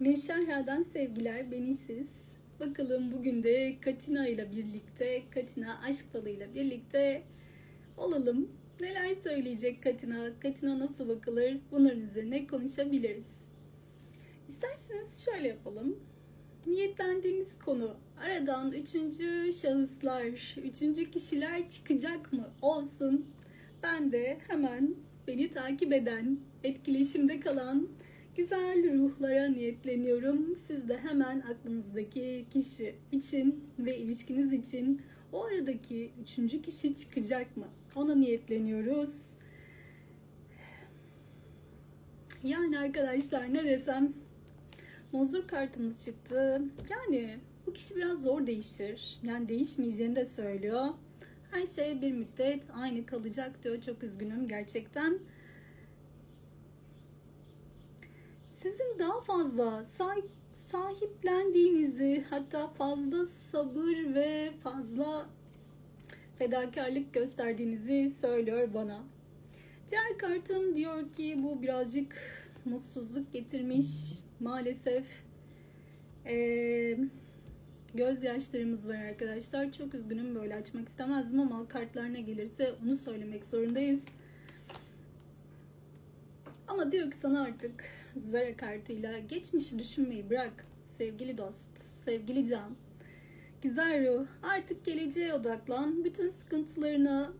Mevşerha'dan sevgiler benisiz. Bakalım bugün de Katina ile birlikte, Katina aşk falıyla birlikte olalım. Neler söyleyecek Katina, Katina nasıl bakılır bunların üzerine konuşabiliriz. İsterseniz şöyle yapalım. Niyetlendiğimiz konu aradan üçüncü şahıslar, üçüncü kişiler çıkacak mı? Olsun. Ben de hemen beni takip eden, etkileşimde kalan güzel ruhlara niyetleniyorum. Siz de hemen aklınızdaki kişi için ve ilişkiniz için o aradaki üçüncü kişi çıkacak mı? Ona niyetleniyoruz. Yani arkadaşlar ne desem Mozur kartımız çıktı. Yani bu kişi biraz zor değiştir. Yani değişmeyeceğini de söylüyor. Her şey bir müddet aynı kalacak diyor. Çok üzgünüm gerçekten. Sizin daha fazla sahip, sahiplendiğinizi hatta fazla sabır ve fazla fedakarlık gösterdiğinizi söylüyor bana. Diğer kartım diyor ki bu birazcık mutsuzluk getirmiş maalesef. Ee, gözyaşlarımız var arkadaşlar. Çok üzgünüm böyle açmak istemezdim ama kartlar ne gelirse onu söylemek zorundayız. Ama diyor ki sana artık Zara kartıyla geçmişi düşünmeyi bırak sevgili dost, sevgili can. Güzel ruh artık geleceğe odaklan. Bütün sıkıntılarına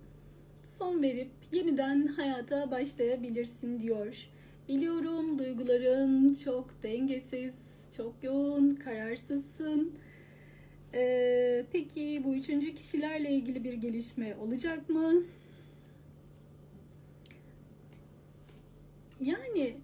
son verip yeniden hayata başlayabilirsin diyor. Biliyorum duyguların çok dengesiz, çok yoğun, kararsızsın. Ee, peki bu üçüncü kişilerle ilgili bir gelişme olacak mı? Yani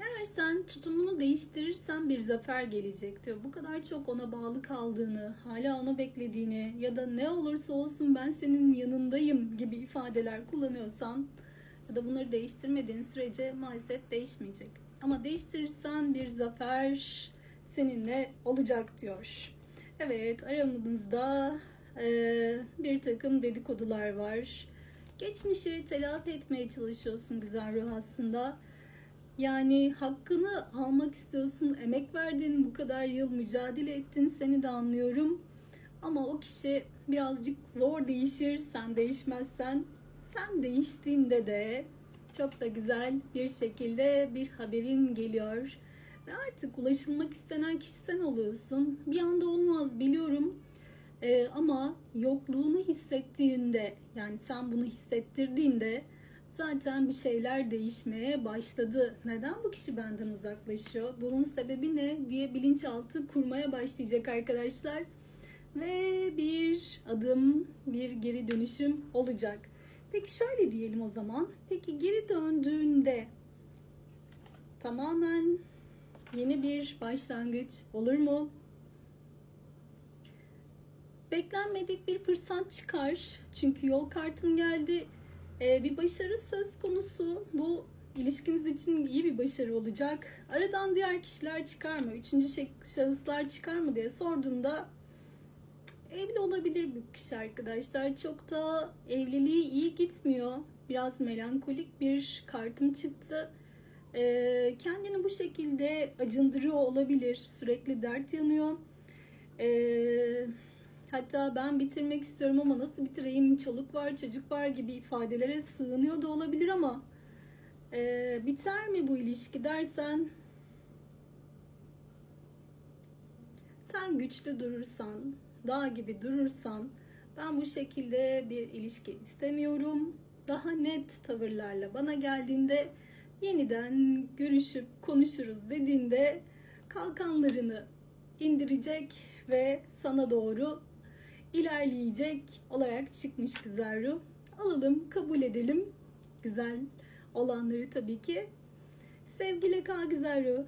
eğer sen tutumunu değiştirirsen bir zafer gelecek diyor. Bu kadar çok ona bağlı kaldığını, hala onu beklediğini ya da ne olursa olsun ben senin yanındayım gibi ifadeler kullanıyorsan ya da bunları değiştirmediğin sürece maalesef değişmeyecek. Ama değiştirirsen bir zafer seninle olacak diyor. Evet aramızda e, bir takım dedikodular var. Geçmişi telafi etmeye çalışıyorsun güzel ruh aslında. Yani hakkını almak istiyorsun, emek verdin, bu kadar yıl mücadele ettin, seni de anlıyorum. Ama o kişi birazcık zor değişir, sen değişmezsen. Sen değiştiğinde de çok da güzel bir şekilde bir haberin geliyor. Ve artık ulaşılmak istenen kişi sen oluyorsun. Bir anda olmaz biliyorum. Ee, ama yokluğunu hissettiğinde yani sen bunu hissettirdiğinde zaten bir şeyler değişmeye başladı. Neden bu kişi benden uzaklaşıyor? Bunun sebebi ne diye bilinçaltı kurmaya başlayacak arkadaşlar. Ve bir adım, bir geri dönüşüm olacak. Peki şöyle diyelim o zaman. Peki geri döndüğünde tamamen yeni bir başlangıç olur mu? Beklenmedik bir fırsat çıkar. Çünkü yol kartım geldi. Ee, bir başarı söz konusu. Bu ilişkiniz için iyi bir başarı olacak. Aradan diğer kişiler çıkar mı? Üçüncü şahıslar çıkar mı diye sorduğumda evli olabilir bu kişi arkadaşlar. Çok da evliliği iyi gitmiyor. Biraz melankolik bir kartım çıktı. Ee, kendini bu şekilde acındırıyor olabilir. Sürekli dert yanıyor. Ee, hatta ben bitirmek istiyorum ama nasıl bitireyim? Çoluk var, çocuk var gibi ifadelere sığınıyor da olabilir ama e, biter mi bu ilişki dersen sen güçlü durursan, dağ gibi durursan ben bu şekilde bir ilişki istemiyorum. Daha net tavırlarla bana geldiğinde yeniden görüşüp konuşuruz dediğinde kalkanlarını indirecek ve sana doğru ilerleyecek olarak çıkmış güzel ruh. Alalım, kabul edelim güzel olanları tabii ki. Sevgili kal güzel ruh.